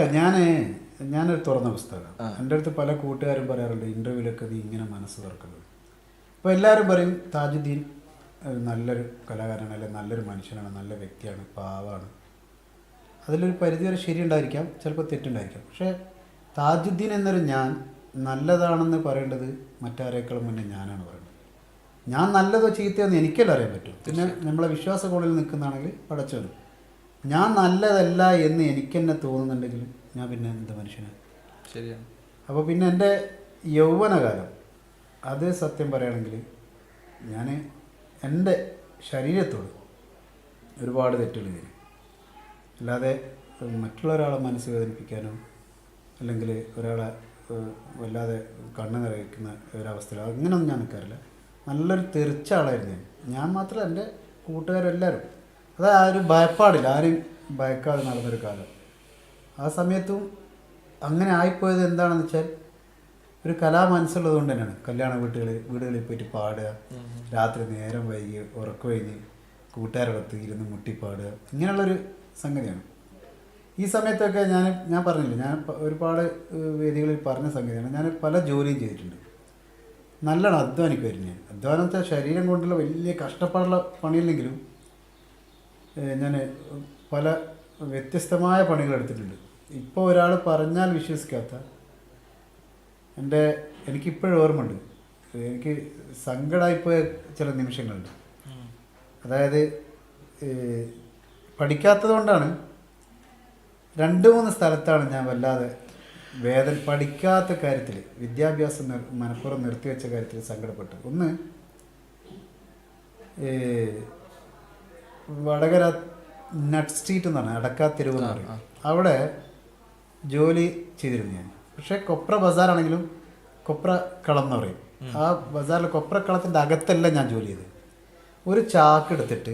ഞാൻ ഞാനൊരു തുറന്ന പുസ്തകമാണ്. എന്റെ അടുത്ത് പല കൂട്ടുകാരും പറയാറുണ്ട് ഇന്റർവ്യൂലൊക്കെ നീ ഇങ്ങനെ മനസ്സ് തുറക്കുന്നത്. അപ്പോൾ എല്ലാവരും പറയും താജുദ്ദീൻ നല്ലൊരു കലാകാരനാണ് അല്ലെങ്കിൽ നല്ലൊരു മനുഷ്യനാണ് നല്ല വ്യക്തിയാണ് പാവാണ്. അതിലൊരു പരിധിവരെ ശരിയുണ്ടായിരിക്കാം ചിലപ്പോൾ തെറ്റുണ്ടായിരിക്കാം. പക്ഷേ താജുദ്ദീൻ എന്നൊരു ഞാൻ നല്ലതാണെന്ന് പറയേണ്ടത് മറ്റാരേക്കാളും മുന്നേ ഞാനാണ് പറയുന്നത് ഞാൻ നല്ലതോ ചീത്തയോ എന്ന് എനിക്കല്ല അറിയാൻ പറ്റും. പിന്നെ നമ്മളെ വിശ്വാസ കോണിൽ നിൽക്കുന്നതാണെങ്കിൽ പടച്ചോന്. ഞാൻ നല്ലതല്ല എന്ന് എനിക്ക് തന്നെ തോന്നുന്നുണ്ടെങ്കിൽ ഞാൻ പിന്നെ എന്ത് മനുഷ്യനാണ് ശരിയാണ്. അപ്പോൾ പിന്നെ എന്റെ യൗവനകാലം അത് സത്യം പറയുകയാണെങ്കിൽ ഞാൻ എന്റെ ശരീരത്തോട് ഒരുപാട് തെറ്റുകൾ ചെയ്തു. അല്ലാതെ മറ്റുള്ള ഒരാളെ മനസ്സ് വേദനിപ്പിക്കാനോ അല്ലെങ്കിൽ ഒരാളെ വല്ലാതെ കണ്ണ് നിറയ്ക്കുന്ന ഒരവസ്ഥയിലോ അങ്ങനെയൊന്നും ഞാൻ നിൽക്കാറില്ല. നല്ലൊരു തെറിച്ച ആളായിരുന്നു ഞാൻ. ഞാൻ മാത്രമല്ല എന്റെ കൂട്ടുകാരെല്ലാവരും. അത് ആ ഒരു ഭയപ്പാടില്ല. ആരും ഭയക്കാതെ നടന്നൊരു കാലം. ആ സമയത്തും അങ്ങനെ ആയിപ്പോയത് എന്താണെന്ന് വെച്ചാൽ ഒരു കലാ മനസ്സുള്ളത് കൊണ്ട് തന്നെയാണ്. കല്യാണ വീട്ടുകളിൽ വീടുകളിൽ പോയിട്ട് പാടുക രാത്രി നേരം വൈകി ഉറക്കു വൈകി കൂട്ടുകാരോടൊത്ത് ഇരുന്ന് മുട്ടിപ്പാടുക ഇങ്ങനെയുള്ളൊരു സംഗതിയാണ്. ഈ സമയത്തൊക്കെ ഞാൻ ഞാൻ പറഞ്ഞില്ല ഞാൻ ഒരുപാട് വേദികളിൽ പറഞ്ഞ സംഗതിയാണ്. ഞാൻ പല ജോലിയും ചെയ്തിട്ടുണ്ട്. നല്ലോണം അധ്വാനിക്കുമായിരുന്നു ഞാൻ. അധ്വാനത്തെ ശരീരം കൊണ്ടുള്ള വലിയ കഷ്ടപ്പാടുള്ള പണിയില്ലെങ്കിലും ഞാൻ പല വ്യത്യസ്തമായ പണികൾ എടുത്തിട്ടുണ്ട്. ഇപ്പോൾ ഒരാൾ പറഞ്ഞാൽ വിശ്വസിക്കാത്ത എന്റെ എനിക്കിപ്പോഴും ഓർമ്മയുണ്ട്. എനിക്ക് സങ്കടമായിപ്പോയ ചില നിമിഷങ്ങളുണ്ട്. അതായത് പഠിക്കാത്തത് കൊണ്ടാണ് രണ്ട് മൂന്ന് സ്ഥലത്താണ് ഞാൻ വല്ലാതെ വേദന പഠിക്കാത്ത കാര്യത്തിൽ വിദ്യാഭ്യാസം മനഃപൂർവം നിർത്തിവെച്ച കാര്യത്തിൽ സങ്കടപ്പെട്ടത്. ഒന്ന് വടകര നട്ട് സ്ട്രീറ്റ് എന്നാണ് അടക്കാ തെരുവ് എന്ന് പറയും. അവിടെ ജോലി ചെയ്തിരുന്നു ഞാൻ. പക്ഷേ കൊപ്ര ബസാറാണെങ്കിലും കൊപ്ര കളം എന്ന് പറയും. ആ ബസാറിൽ കൊപ്ര കളത്തിന്റെ അകത്തല്ല ഞാൻ ജോലി ചെയ്തത്. ഒരു ചാക്ക് എടുത്തിട്ട്